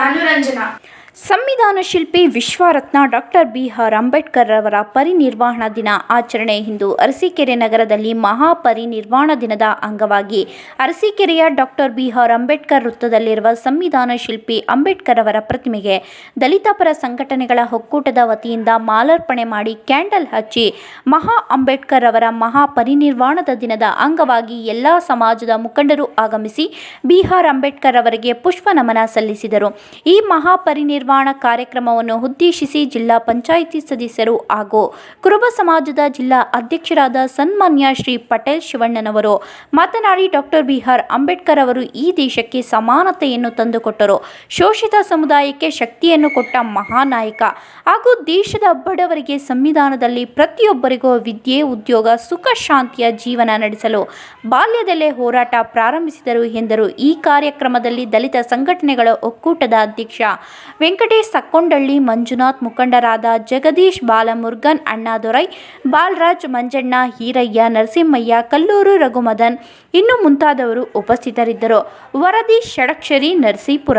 ನಾನು ರಂಜನಾ ಶಿಲ್ಪಿ ವಿಶ್ವರತ್ನ doctor B R Ambedkar ಅವರ ಪರಿನಿರ್ವಾಣ ದಿನ ಆಚರಣೆ ಇಂದು ಅರಸೀಕೆರೆ ನಗರದಲ್ಲಿ ಮಹಾಪರಿನಿರ್ವಾಣ ದಿನದ ಅಂಗವಾಗಿ ಅರಸೀಕೆರೆಯ ಡಾಕ್ಟರ್ ಬಿ ಆರ್ ಅಂಬೇಡ್ಕರ್ ವೃತ್ತದಲ್ಲಿರುವ ಸಂವಿಧಾನ ಶಿಲ್ಪಿ ಅಂಬೇಡ್ಕರ್ ಅವರ ಪ್ರತಿಮೆಗೆ ದಲಿತ ಪರ ಸಂಘಟನೆಗಳ ಒಕ್ಕೂಟದ ವತಿಯಿಂದ ಮಾಲಾರ್ಪಣೆ ಮಾಡಿ ಕ್ಯಾಂಡಲ್ ಹಚ್ಚಿ ಮಹಾ ಅಂಬೇಡ್ಕರ್ ಅವರ ಮಹಾಪರಿನಿರ್ವಾಣದ ದಿನದ ಅಂಗವಾಗಿ ಎಲ್ಲ ಸಮಾಜದ ಮುಖಂಡರು ಆಗಮಿಸಿ ಬಿ ಆರ್ ಅಂಬೇಡ್ಕರ್ ಅವರಿಗೆ ಪುಷ್ಪ ನಮನ ಸಲ್ಲಿಸಿದರು. ಈ ಮಹಾಪರಿನಿರ್ವಾಣ ಕಾರ್ಯಕ್ರಮವನ್ನು ಉದ್ದೇಶಿಸಿ ಜಿಲ್ಲಾ ಪಂಚಾಯಿತಿ ಸದಸ್ಯರು ಹಾಗೂ ಕುರುಬ ಸಮಾಜದ ಜಿಲ್ಲಾ ಅಧ್ಯಕ್ಷರಾದ ಸನ್ಮಾನ್ಯ ಶ್ರೀ ಪಟೇಲ್ ಶಿವಣ್ಣನವರು ಮಾತನಾಡಿ ಡಾಕ್ಟರ್ ಬಿಆರ್ ಅಂಬೇಡ್ಕರ್ ಅವರು ಈ ದೇಶಕ್ಕೆ ಸಮಾನತೆಯನ್ನು ತಂದುಕೊಟ್ಟರು. ಶೋಷಿತ ಸಮುದಾಯಕ್ಕೆ ಶಕ್ತಿಯನ್ನು ಕೊಟ್ಟ ಮಹಾನಾಯಕ ಹಾಗೂ ದೇಶದ ಬಡವರಿಗೆ ಸಂವಿಧಾನದಲ್ಲಿ ಪ್ರತಿಯೊಬ್ಬರಿಗೂ ವಿದ್ಯೆ, ಉದ್ಯೋಗ, ಸುಖ, ಶಾಂತಿಯ ಜೀವನ ನಡೆಸಲು ಬಾಲ್ಯದಲ್ಲೇ ಹೋರಾಟ ಪ್ರಾರಂಭಿಸಿದರು ಎಂದರು. ಈ ಕಾರ್ಯಕ್ರಮದಲ್ಲಿ ದಲಿತ ಸಂಘಟನೆಗಳ ಒಕ್ಕೂಟದ ಅಧ್ಯಕ್ಷ ವೆಂಕಟೇಶ್ ಸಕ್ಕೊಂಡಳ್ಳಿ, ಮಂಜುನಾಥ್ ಮುಖಂಡರಾದ ಜಗದೀಶ್ ಬಾಲಮುರುಗನ್ ಅಣ್ಣಾದೊರೈ ಬಾಲರಾಜ್ ಮಂಜಣ್ಣ, ಹೀರಯ್ಯ, ನರಸಿಂಹಯ್ಯ, ಕಲ್ಲೂರು ರಘುಮದನ್ ಇನ್ನು ಮುಂತಾದವರು ಉಪಸ್ಥಿತರಿದ್ದರು. ವರದಿ ಷಡಕ್ಷರಿ ನರಸೀಪುರ.